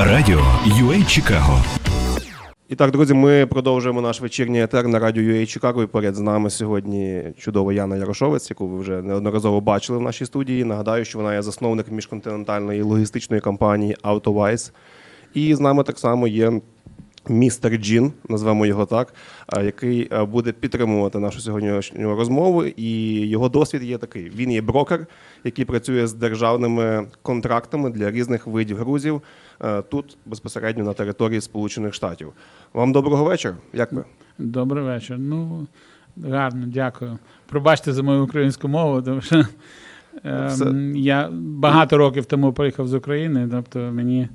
Радіо UA Чикаго. І так, друзі, ми продовжуємо наш вечірній етер на радіо UA Чикаго. І поряд з нами сьогодні чудова Яна Ярошовець, яку ви вже неодноразово бачили в нашій студії. Нагадаю, що вона є засновник міжконтинентальної логістичної компанії AutoWise. І з нами так само є містер Джін, назвемо його так, який буде підтримувати нашу сьогоднішню розмову. І його досвід є такий: він є брокер, який працює з державними контрактами для різних видів грузів тут безпосередньо на території Сполучених Штатів. Вам доброго вечора. Як ви? Добрий вечір. Ну, гарно, дякую. Пробачте за мою українську мову, тому що ем, я багато років тому приїхав з України, тобто мені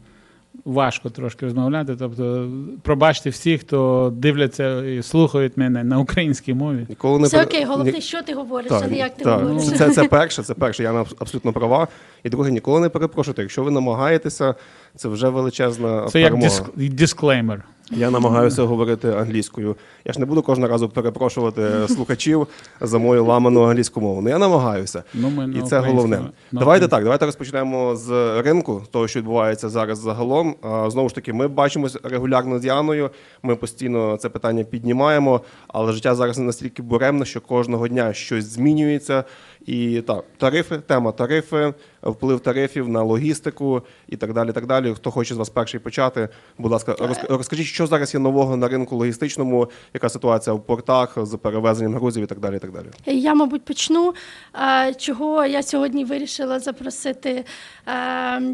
важко трошки розмовляти. Тобто, пробачте всіх, хто дивляться і слухають мене на українській мові. Ніколи не Все окей, головне, Ні- що ти говориш, Так, а не як ти так. говориш. Це, це перше, це перше. Я аб- абсолютно права. І друге, ніколи не перепрошуйте. Якщо ви намагаєтеся, це вже величезна Це як перемога. диск, дисклеймер. Я намагаюся говорити англійською. Я ж не буду кожного разу перепрошувати слухачів за мою ламану англійську мову. Ну я намагаюся. Ну, ми І це головне. на Давайте так, давайте розпочнемо з ринку, того, що відбувається зараз загалом. Знову ж таки, ми бачимось регулярно з Яною. Ми постійно це питання піднімаємо, але життя зараз не настільки буремне, що кожного дня щось змінюється. І так, тарифи, тема тарифи, вплив тарифів на логістику і так далі. Так далі. Хто хоче з вас перший почати? Будь ласка, розк- розкажіть, що зараз є нового на ринку логістичному, яка ситуація в портах з перевезенням грузів і так далі. І так далі. Я, мабуть, почну. Чого я сьогодні вирішила запросити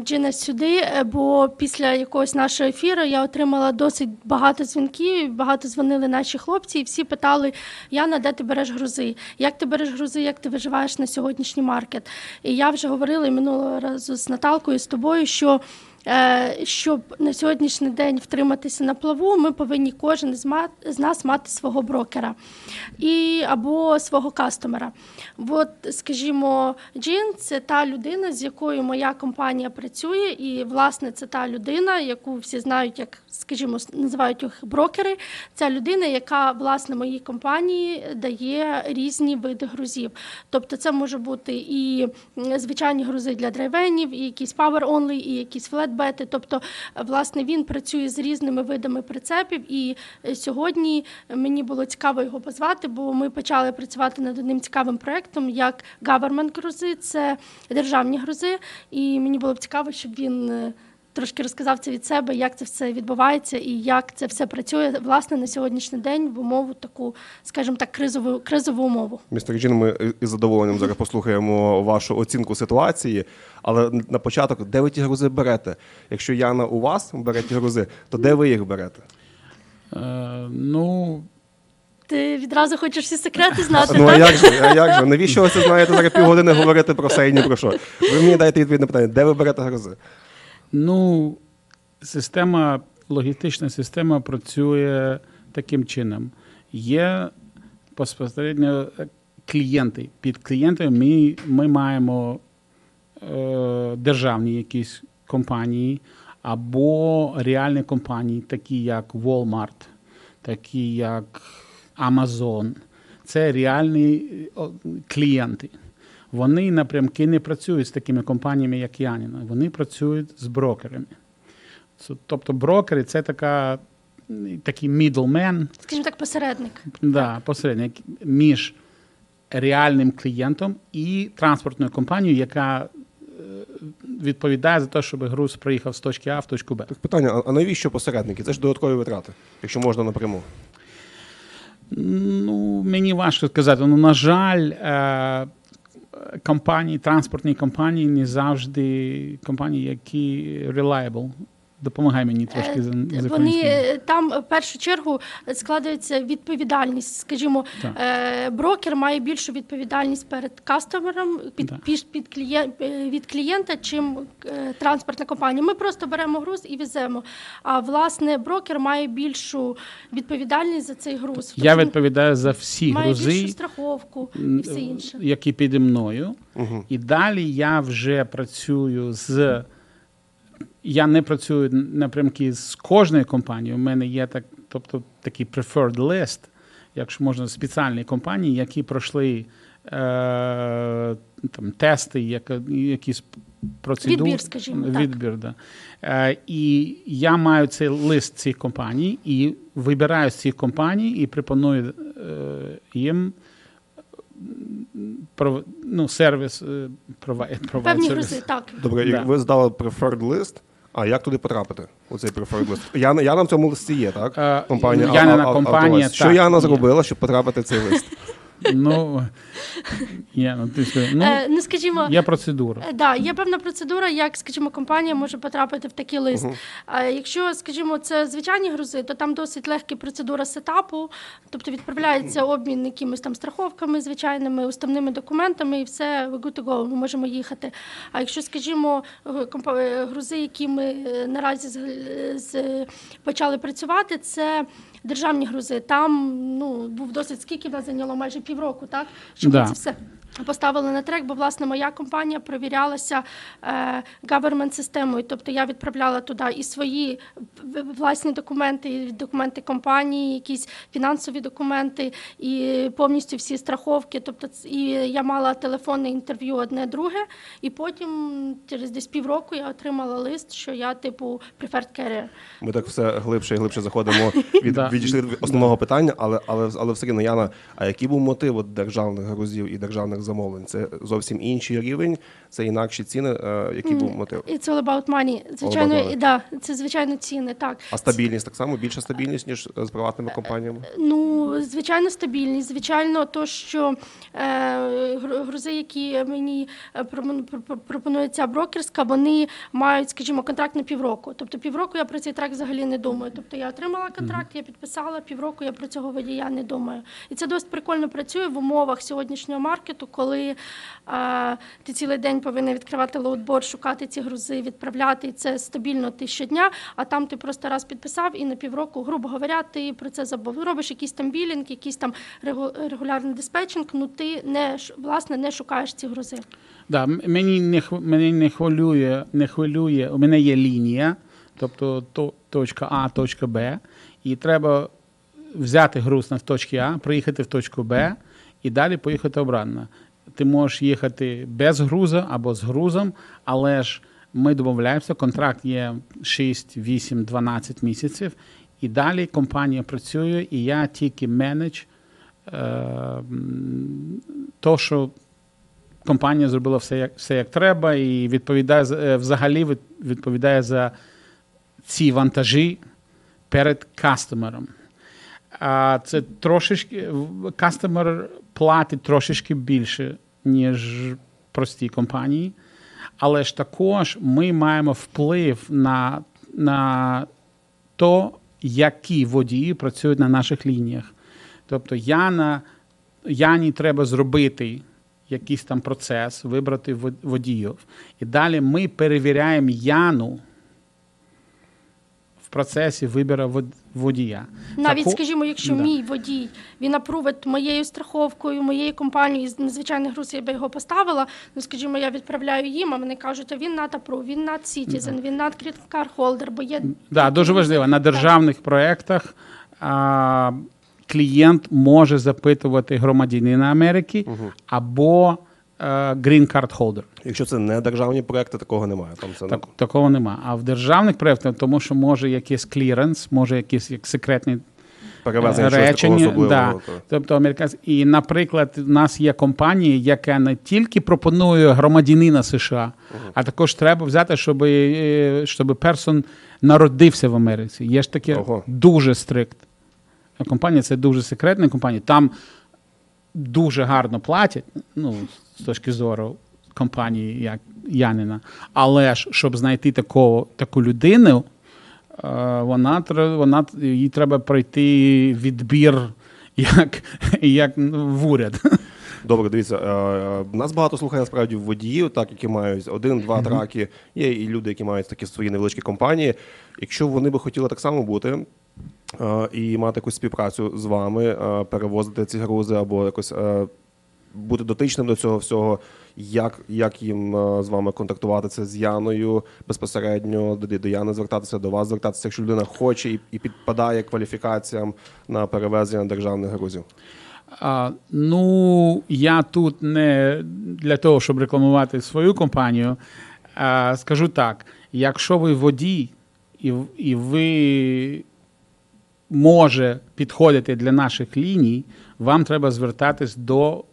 Джина сюди, бо після якогось нашого ефіру я отримала досить багато дзвінків, багато дзвонили наші хлопці, і всі питали: Яна, де ти береш грузи? Як ти береш грузи, як ти виживаєш на сьогоднішній маркет? І я вже говорила минулого разу з Наталкою, з тобою, що. Е, Щоб на сьогоднішній день втриматися на плаву, ми повинні кожен з нас мати свого брокера і або свого кастомера. От, скажімо, Джин це та людина, з якою моя компанія працює, і власне це та людина, яку всі знають, як скажімо, називають їх брокери. Це людина, яка власне моїй компанії дає різні види грузів. Тобто, це може бути і звичайні грузи для драйвенів, і якісь power only, і якісь флетбети. Тобто, е, власне, він працює з різними видами прицепів. І е, сьогодні мені було цікаво його позвати, бо ми почали працювати над одним цікавим проєктом, як government грузи, це державні грузи. І мені було б цікаво, щоб він. Трошки розказав це від себе, як це все відбувається і як це все працює власне на сьогоднішній день в умову таку, скажімо так, кризову кризову умову. Містер Джин, ми із задоволенням зараз послухаємо вашу оцінку ситуації. Але на початок, де ви ті грузи берете? Якщо Яна у вас бере ті грузи, то де ви їх берете? Е, ну, Ти відразу хочеш всі секрети знати, Ну а так? як же? А як же? Навіщо ви це знаєте зараз півгодини говорити про все і ні про що? Ви мені дайте відповідь на питання, де ви берете грузи? Ну, система, логістична система працює таким чином. Є безпосередньо е, клієнти. Під клієнтами ми, ми маємо е, державні якісь компанії або реальні компанії, такі як Walmart, такі як Amazon. Це реальні клієнти. Вони напрямки не працюють з такими компаніями, як Яніна. Вони працюють з брокерами. Тобто брокери це така, такий middleman, Скажімо так, посередник. да, посередник між реальним клієнтом і транспортною компанією, яка е, відповідає за те, щоб груз приїхав з точки А в точку Б. Так питання: а- а навіщо посередники? Це ж додаткові витрати, якщо можна напряму. Ну, мені важко сказати. Ну, на жаль, компанії, транспортні компанії не завжди компанії, які reliable. Допомагай мені трошки з, з Е, Вони е, там е, в першу чергу складається відповідальність. Скажімо, Так. е, брокер має більшу відповідальність перед кастомером під, Так. під, під клієн, е, від клієнта, чим е, транспортна компанія. Ми просто беремо груз і веземо. А власне брокер має більшу відповідальність за цей груз. Я Тобто відповідаю за всі має грузи, більшу страховку і все інше. які піді мною. Угу. І далі я вже працюю з. Я не працюю напрямки з кожною компанією. У мене є так, тобто такий preferred list, якщо можна, спеціальні компанії, які пройшли е, там, тести, яка- якісь процедури. Відбір, скажімо так. Да. Е, і я маю цей лист цих компаній і вибираю з цих компаній і пропоную е, їм ну, сервіс е, провайд, провайд Певні сервіс. грузи, так. Добре, Да. ви здали preferred list, а як туди потрапити? У цей preferred list? Яна, Яна в цьому листі є, так? Е, Компанія Янина а- а- компанія, Автоваз. Що так, Яна зробила, щоб потрапити в цей лист? Ну, я, ну, ти, що, ну, Е, ну, скажімо, є процедура. Е, Да, є певна процедура, як, скажімо, компанія може потрапити в такий лист. А якщо, скажімо, це звичайні грузи, то там досить легка процедура сетапу, тобто відправляється обмін якимись там страховками, звичайними уставними документами, і все we good to go, ми можемо їхати. А якщо, скажімо, е, грузи, які ми е, наразі з, з, почали працювати, це. Державні грузи, там ну був досить скільки в нас зайняло майже півроку, так щоб Да. це все поставили на трек, бо власне моя компанія перевірялася е, government системою. Тобто я відправляла туди і свої власні документи, і документи компанії, якісь фінансові документи, і повністю всі страховки. Тобто, і я мала телефонне інтерв'ю одне друге, і потім через десь півроку я отримала лист, що я типу preferred carrier. Ми так все глибше і глибше заходимо від відійшли від основного питання, але але але все рівно, Яна, а який був мотив державних грузів і державних замовлень? Це зовсім інший рівень, це інакші ціни. Е, Який був мотив? It's all about money. Звичайно, money. і да, це звичайно ціни. Так А стабільність так само більша стабільність ніж з приватними компаніями? Ну, звичайно, стабільність. Звичайно, то, що е, грузи, які мені е, пропонує ця брокерська, вони мають, скажімо, контракт на півроку. Тобто півроку я про цей трек взагалі не думаю. Тобто я отримала контракт, я підписала, півроку я про цього водія не думаю. І це досить прикольно працює в умовах сьогоднішнього маркету, коли е, ти цілий день повинен відкривати лоудборд, шукати ці грузи, відправляти, і це стабільно ти щодня, а там ти просто раз підписав і на півроку, грубо говоря, ти про це забув. Робиш якийсь там білінг, якийсь там регу- регулярний диспетчинг, ну ти не власне не шукаєш ці грузи. Да, мені не мене не хвилює, не хвилює. У мене є лінія, тобто то, точка А, точка Б, і треба взяти груз на точці А, приїхати в точку Б і далі поїхати обратно. Ти можеш їхати без груза або з грузом, але ж ми домовляємося, контракт є 6, 8, 12 місяців, і далі компанія працює, і я тільки менедж е, то, що компанія зробила все як, все як треба, і відповідає е, взагалі відповідає за ці вантажі перед кастомером. А це трошечки кастомер платить трошечки більше, ніж прості компанії. Але ж також ми маємо вплив на, на то, які водії працюють на наших лініях. Тобто Яна, Яні треба зробити якийсь там процес, вибрати вод- водіїв. І далі ми перевіряємо Яну в процесі вибору водія. Навіть, Тако- скажімо, якщо Да. мій водій він апрувить моєю страховкою, моєю компанією, з надзвичайних груз я би його поставила. Ну, скажімо, я відправляю їм, а вони кажуть, а він над апрув, він над Citizen, він над Holder, бо є Да, дуже важливо. На державних проєктах а, клієнт може запитувати громадянина Америки або а, Green Card Holder. Якщо це не державні проекти, такого немає. Там це Так, такого нема. А в державних проєктах, тому що може якийсь кліренс, може якийсь як секретний перевезення речення. Да. Тобто американські. І, наприклад, у нас є компанія, яка не тільки пропонує громадянина США, а також треба взяти, щоб, е, щоб персон народився в Америці. Є ж таке Ого. дуже стрикт. Компанія це дуже секретна компанія. Там дуже гарно платять, ну, з точки зору компанії, як Янина. Але ж, щоб знайти такого, таку людину, е, вона, вона, їй треба пройти відбір як, як в уряд. Добре, дивіться, е, е, нас багато слухає насправді водіїв, так які мають один-два траки. Є і люди, які мають такі свої невеличкі компанії. Якщо вони би хотіли так само бути. І мати якусь співпрацю з вами, перевозити ці грузи або якось бути дотичним до цього всього, як, як їм е, з вами контактуватися з Яною безпосередньо, до, до Яни звертатися, до вас звертатися, якщо людина хоче і, і підпадає кваліфікаціям на перевезення державних грузів. А, ну, я тут не для того, щоб рекламувати свою компанію. А, скажу так: якщо ви водій, і, і ви може підходити для наших ліній, вам треба звертатись до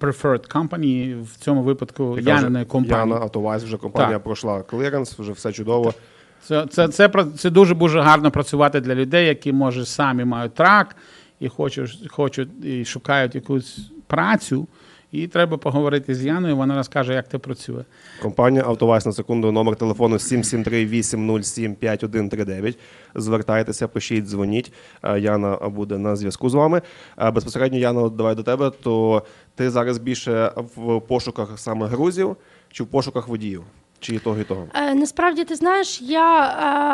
preferred company, в цьому випадку я Яниної компанії. Яна Автовайс вже компанія Так. пройшла кліренс, вже все чудово. Це, це, це, пра- це дуже дуже гарно працювати для людей, які може самі мають трак і хочуть, хочуть і шукають якусь працю. І треба поговорити з Яною, вона розкаже, як це працює. Компанія Автовайс на секунду, номер телефону 773-807-5139. Звертайтеся, пишіть, дзвоніть. Е, Яна буде на зв'язку з вами. Е, Безпосередньо, Яна, давай до тебе. То ти зараз більше в пошуках саме грузів чи в пошуках водіїв? Чи і того, і того? Е, Насправді, ти знаєш, я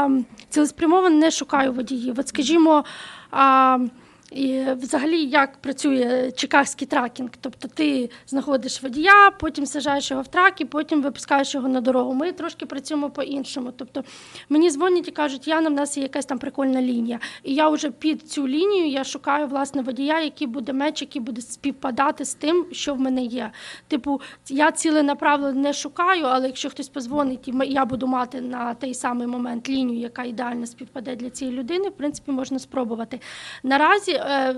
е, цілеспрямовано не шукаю водіїв. От скажімо, е, і взагалі як працює чикагський тракінг. Тобто ти знаходиш водія, потім саджаєш його в трак і потім випускаєш його на дорогу. Ми трошки працюємо по-іншому. Тобто мені дзвонять і кажуть, Яна, в нас є якась там прикольна лінія. І я вже під цю лінію я шукаю власне водія, який буде меч, який буде співпадати з тим, що в мене є. Типу, я ціленаправленно не шукаю, але якщо хтось позвонить, і я буду мати на той самий момент лінію, яка ідеально співпаде для цієї людини, в принципі, можна спробувати. Наразі е,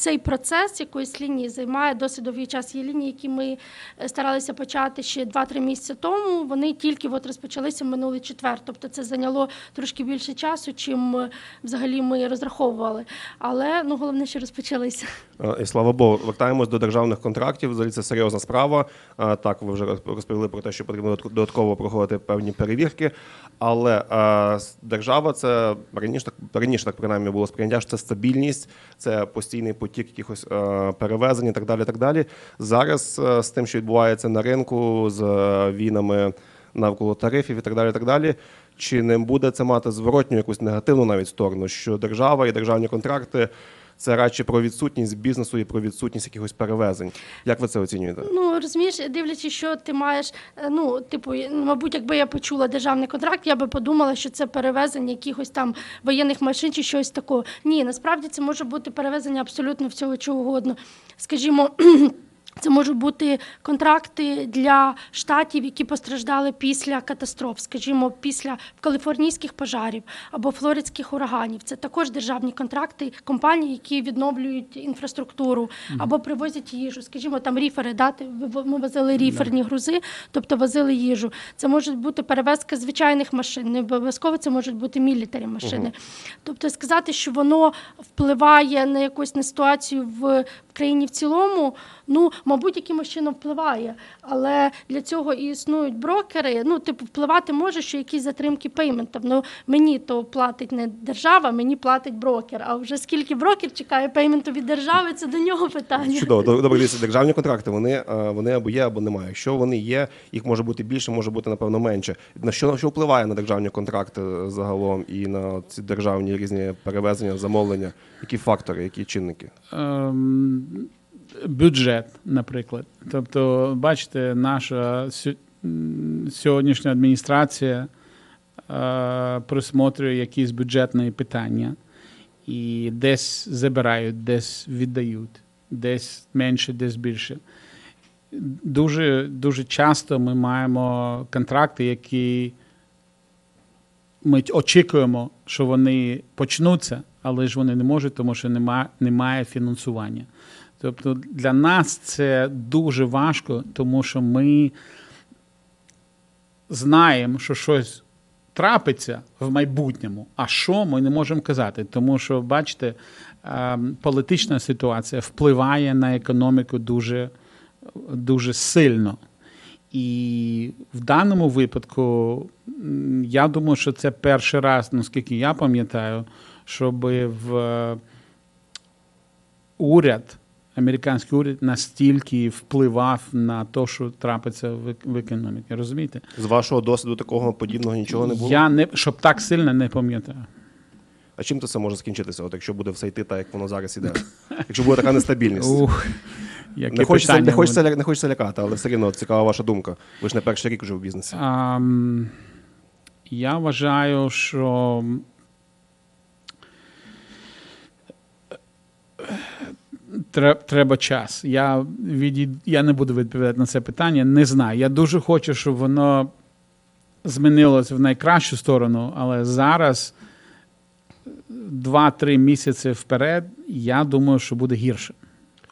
цей процес якоїсь лінії займає досить довгий час. Є лінії, які ми е, старалися почати ще 2-3 місяці тому. Вони тільки от розпочалися минулий четвер. Тобто це зайняло трошки більше часу, чим е, взагалі ми розраховували. Але ну головне, що розпочалися. Е, І слава Богу, вертаємось до державних контрактів. Взагалі це серйозна справа. Так, ви вже розповіли про те, що потрібно додатково проходити певні перевірки. Але держава це раніше так раніше так принаймні було сприйняття, що це стабільність, це постійний потік якихось е, перевезень і так далі. Так далі. Зараз е, з тим, що відбувається на ринку, з е, війнами навколо тарифів і так далі. Так далі. Чи не буде це мати зворотню якусь негативну навіть сторону, що держава і державні контракти це радше про відсутність бізнесу і про відсутність якихось перевезень. Як ви це оцінюєте? Ну розумієш, дивлячись, що ти маєш. е, Ну, типу, мабуть, якби я почула державний контракт, я би подумала, що це перевезення якихось там воєнних машин чи щось такого. Ні, насправді це може бути перевезення абсолютно всього чого угодно. Скажімо. Це можуть бути контракти для штатів, які постраждали після катастроф, скажімо, після каліфорнійських пожарів або флоридських ураганів. Це також державні контракти компаній, які відновлюють інфраструктуру або привозять їжу. Скажімо, там ріфери, дати ми возили ріферні грузи, тобто возили їжу. Це можуть бути перевезка звичайних машин, не обов'язково це можуть бути мілітарі машини. Тобто сказати, що воно впливає на якусь на ситуацію в країні в цілому, ну, мабуть, якимось чином впливає. Але для цього і існують брокери. Ну, типу, впливати може, що якісь затримки пейментів. Ну, мені то платить не держава, мені платить брокер. А вже скільки брокер чекає пейменту від держави, це до нього питання. Чудово, Добре, дивіться, державні контракти вони, е, вони або є, або немає. Якщо вони є, їх може бути більше, може бути напевно менше. На що, що впливає на державні контракти загалом і на ці державні різні перевезення, замовлення? Які фактори, які чинники? Ем, бюджет, наприклад. Тобто, бачите, наша сьогоднішня адміністрація е, присмотрює якісь бюджетні питання і десь забирають, десь віддають, десь менше, десь більше. Дуже, дуже часто ми маємо контракти, які ми очікуємо, що вони почнуться, але ж вони не можуть, тому що немає, немає фінансування. Тобто для нас це дуже важко, тому що ми знаємо, що щось трапиться в майбутньому, а що ми не можемо казати. Тому що, бачите, ем, політична ситуація впливає на економіку дуже, дуже сильно. І в даному випадку, я думаю, що це перший раз, наскільки я пам'ятаю, щоб в е, уряд, американський уряд настільки впливав на те, що трапиться в, економіці. Розумієте? З вашого досвіду такого подібного нічого не було? Я не щоб так сильно не пам'ятаю. А чим це все може скінчитися? От якщо буде все йти так, як воно зараз іде? Якщо буде така нестабільність? Ух, яке Не хочеться, питання не, хочеться, буде. не хочеться лякати, але все рівно цікава ваша думка. Ви ж не перший рік вже в бізнесі. Ам, я вважаю, що Треба час. Я, відій... я не буду відповідати на це питання. Не знаю. Я дуже хочу, щоб воно змінилось в найкращу сторону, але зараз, 2-3 місяці вперед, я думаю, що буде гірше.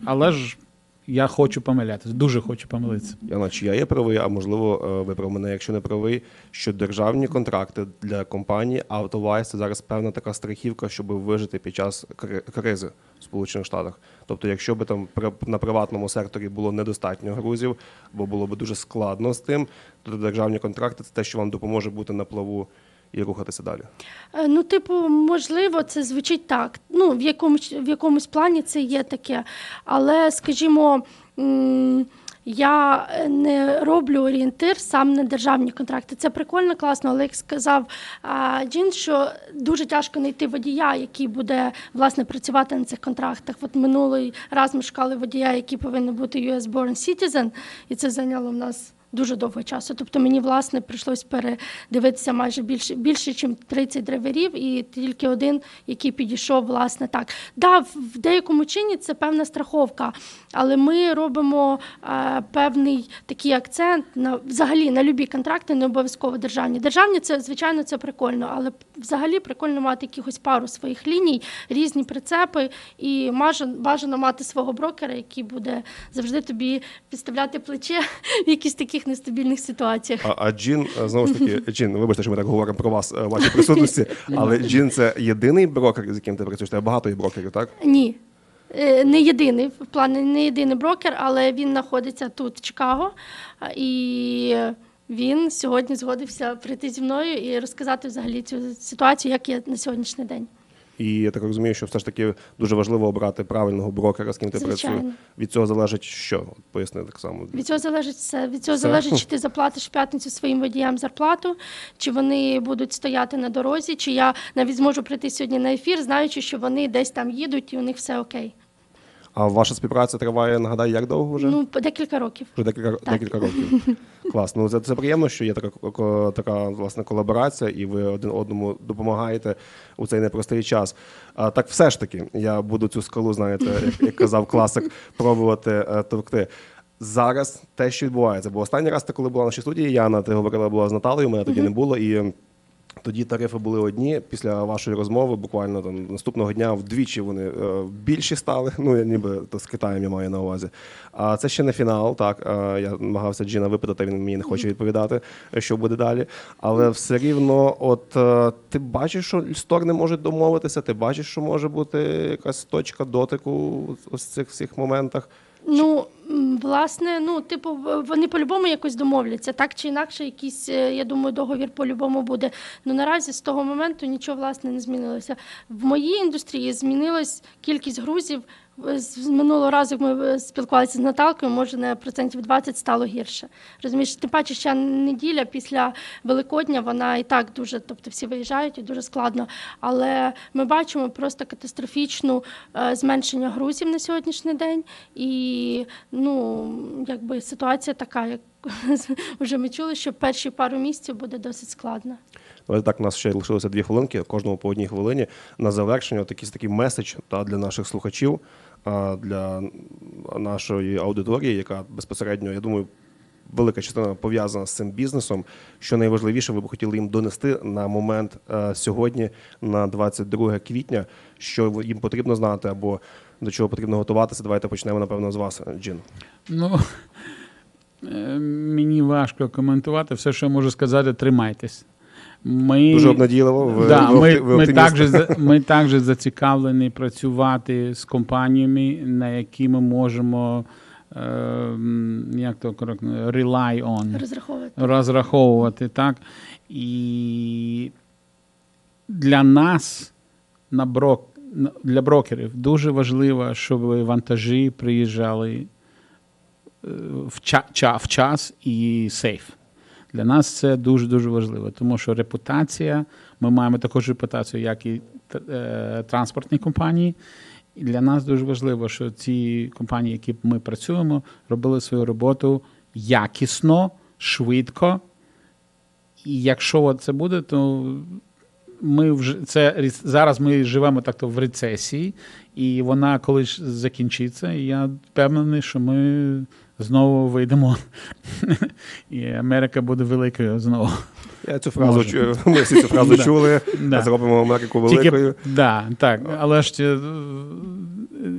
Але ж я хочу помилятися, дуже хочу помилитися. Яна, чи я є правий, а можливо, е, виправ мене, якщо не правий, що державні контракти для компанії AutoWise – це зараз певна така страхівка, щоб вижити під час кризи в Сполучених Штатах. Тобто, якщо би там на приватному секторі було недостатньо грузів, бо було б дуже складно з тим, то державні контракти це те, що вам допоможе бути на плаву і рухатися далі. Е, Ну, типу, можливо, це звучить так. Ну, в якомусь, в якомусь плані це є таке. Але, скажімо, я не роблю орієнтир сам на державні контракти. Це прикольно, класно, але як сказав а, Джин, що дуже тяжко знайти водія, який буде власне працювати на цих контрактах. От минулий раз ми шукали водія, який повинен бути US-born citizen, і це зайняло в нас дуже довго часу. Тобто мені власне прийшлось передивитися майже більше більше, ніж 30 драйверів, і тільки один, який підійшов, власне так. Да, в деякому чині це певна страховка, але ми робимо е, певний такий акцент на взагалі на любі контракти, не обов'язково державні. Державні це звичайно це прикольно, але взагалі прикольно мати якихось пару своїх ліній, різні прицепи, і бажано мати свого брокера, який буде завжди тобі підставляти плече в якісь таких нестабільних ситуаціях. А, а Джін, е, знову ж таки, Джін, вибачте, що ми так говоримо про вас е, в вашій присутності, але Джін це єдиний брокер, з яким ти працюєш. Тебе багато є брокерів, так? Ні. Е, Не єдиний в плані не єдиний брокер, але він знаходиться тут, в Чикаго. І він сьогодні згодився прийти зі мною і розказати взагалі цю ситуацію, як є на сьогоднішній день. І я так розумію, що все ж таки дуже важливо обрати правильного брокера, з ким ти Звичайно. працюєш. Від цього залежить що? От Поясни так само. Від цього залежить все. Від цього Все? залежить, чи ти заплатиш в п'ятницю своїм водіям зарплату, чи вони будуть стояти на дорозі, чи я навіть зможу прийти сьогодні на ефір, знаючи, що вони десь там їдуть і у них все окей. А ваша співпраця триває, нагадай, як довго вже? Ну, декілька років. Вже декілька, декілька років. Класно. Ну, це, це приємно, що є така, така власне колаборація, і ви один одному допомагаєте у цей непростий час. А, так все ж таки, я буду цю скалу, знаєте, як, як казав класик, пробувати е, товкти. Зараз те, що відбувається, бо останній раз, ти, коли була в нашій студії, Яна, ти говорила була з Наталею, мене тоді не було. І тоді тарифи були одні. Після вашої розмови, буквально там наступного дня вдвічі вони е, більші стали. Ну, я ніби то з Китаєм я маю на увазі. А це ще не фінал. Так е, я намагався Джина випитати, він мені не хоче відповідати, що буде далі. Але все рівно, от е, ти бачиш, що сторони можуть домовитися, ти бачиш, що може бути якась точка дотику ось цих всіх моментах. Ну, власне, ну, типу, вони по-любому якось домовляться. Так чи інакше, якийсь, е, я думаю, договір по-любому буде. Ну наразі з того моменту нічого власне не змінилося. В моїй індустрії змінилась кількість грузів. З минулого разу, як ми е, спілкувалися з Наталкою, може на процентів 20 стало гірше. Розумієш, тим паче ще неділя після Великодня, вона і так дуже, тобто всі виїжджають і дуже складно. Але ми бачимо просто катастрофічну е, зменшення грузів на сьогоднішній день. І ну, якби ситуація така, як вже ми чули, що перші пару місяців буде досить складно. Але так, у нас ще лишилося дві хвилинки, кожному по одній хвилині. На завершення от якийсь такий меседж та, для наших слухачів, для нашої аудиторії, яка безпосередньо, я думаю, велика частина пов'язана з цим бізнесом. Що найважливіше, ви б хотіли їм донести на момент е, сьогодні, на 22 квітня, що їм потрібно знати або до чого потрібно готуватися. Давайте почнемо, напевно, з вас, Джин. Ну, е, мені важко коментувати. Все, що я можу сказати, тримайтесь. Ми, Дуже обнадійливо. Ви, да, ви, ми, ви ми, також, ми також зацікавлені працювати з компаніями, на які ми можемо е, як то коректно, rely on Розраховувати. розраховувати, так? І для нас, на брок, для брокерів, дуже важливо, щоб вантажі приїжджали е, в ча- ча- в час і сейф. Для нас це дуже-дуже важливо, тому що репутація, ми маємо також репутацію, як і е, транспортні компанії. І для нас дуже важливо, що ці компанії, які ми працюємо, робили свою роботу якісно, швидко. І якщо це буде, то ми вже це зараз ми живемо так то в рецесії, і вона колись закінчиться. І я впевнений, що ми знову вийдемо. І Америка буде великою знову. Я цю фразу чую. Ми всі цю фразу чули. Зробимо Америку великою. так, але ж е,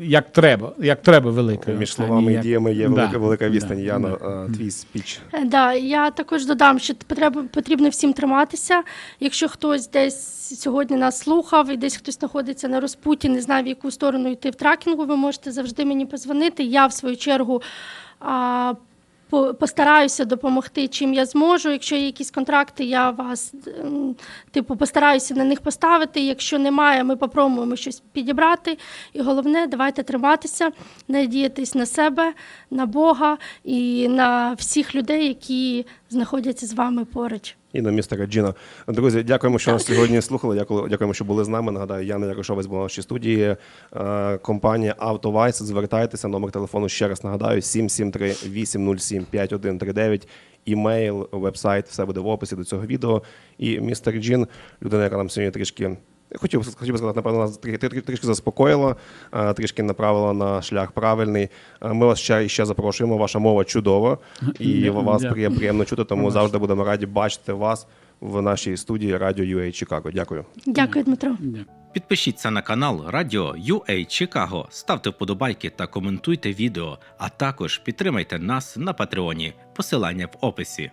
як треба, як треба великою. Між словами і як- діями є Да, велика велика да, відстань. Яна, да. твій спіч. Е, Да, я також додам, що потрібно, потрібно всім триматися. Якщо хтось десь сьогодні нас слухав і десь хтось знаходиться на розпуті, не знає, в яку сторону йти в тракінгу, ви можете завжди мені позвонити. Я, в свою чергу, постараюся допомогти, чим я зможу. Якщо є якісь контракти, я вас типу постараюся на них поставити. Якщо немає, ми попробуємо щось підібрати. І головне, давайте триматися, надіятись на себе, на Бога і на всіх людей, які знаходяться з вами поруч. І на містера Джіна. Друзі, дякуємо, що нас сьогодні слухали. Дякуємо, що були з нами. Нагадаю, Яна Ярошовець була в нашій студії. Е, Компанія «Автовайс». Звертайтеся. Номер телефону ще раз нагадаю: 773-807-5139. Імейл, вебсайт, все буде в описі до цього відео. І містер Джін, людина, яка нам сьогодні трішки. Хотів, би- хотів би сказати, напевно, нас трі- трі- трішки заспокоїла, е, трішки направила на шлях правильний. Е, Ми вас ще і ще запрошуємо. Ваша мова чудова, і вас приємно чути, тому завжди будемо раді бачити вас в нашій студії Радіо UA Чикаго. Дякую. Дякую, Дмитро. Підпишіться на канал Радіо UA Чикаго, ставте вподобайки та коментуйте відео, а також підтримайте нас на Патреоні. Посилання в описі.